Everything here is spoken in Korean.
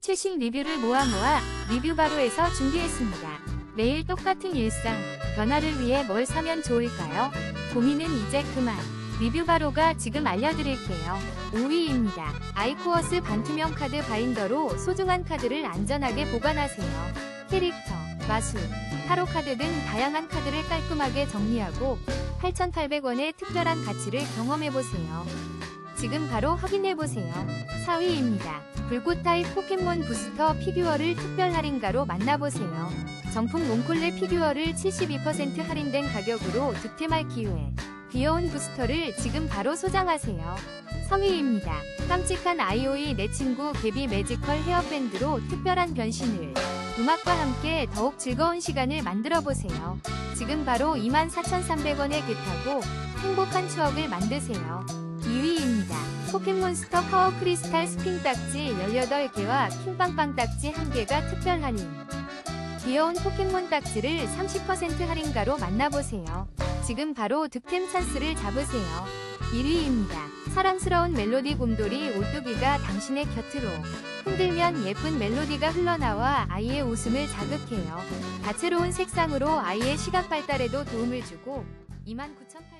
최신 리뷰를 모아 모아 리뷰 바로에서 준비했습니다. 매일 똑같은 일상, 변화를 위해 뭘 사면 좋을까요? 고민은 이제 그만. 리뷰 바로가 지금 알려드릴게요. 5위입니다. 아이코어스 반투명 카드 바인더로 소중한 카드를 안전하게 보관하세요. 캐릭터, 마술, 타로 카드 등 다양한 카드를 깔끔하게 정리하고 8,800원의 특별한 가치를 경험해보세요. 지금 바로 확인해보세요. 4위입니다. 불꽃 타입 포켓몬 부스터 피규어를 특별 할인가로 만나보세요. 정품 몽콜레 피규어를 72% 할인된 가격으로 득템할 기회. 귀여운 부스터를 지금 바로 소장하세요. 3위입니다. 깜찍한 아이오이 내 친구 개비 매지컬 헤어밴드로 특별한 변신을 음악과 함께 더욱 즐거운 시간을 만들어 보세요. 지금 바로 24,300원에 겟하고 행복한 추억을 만드세요. 2위입니다. 포켓몬스터 파워 크리스탈 스핑 딱지 18개와 킹빵빵 딱지 1개가 특별 할인. 귀여운 포켓몬 딱지를 30% 할인가로 만나보세요. 지금 바로 득템 찬스를 잡으세요. 1위입니다. 사랑스러운 멜로디 곰돌이 오뚜기가 당신의 곁으로 흔들면 예쁜 멜로디가 흘러나와 아이의 웃음을 자극해요. 다채로운 색상으로 아이의 시각 발달에도 도움을 주고 29,800원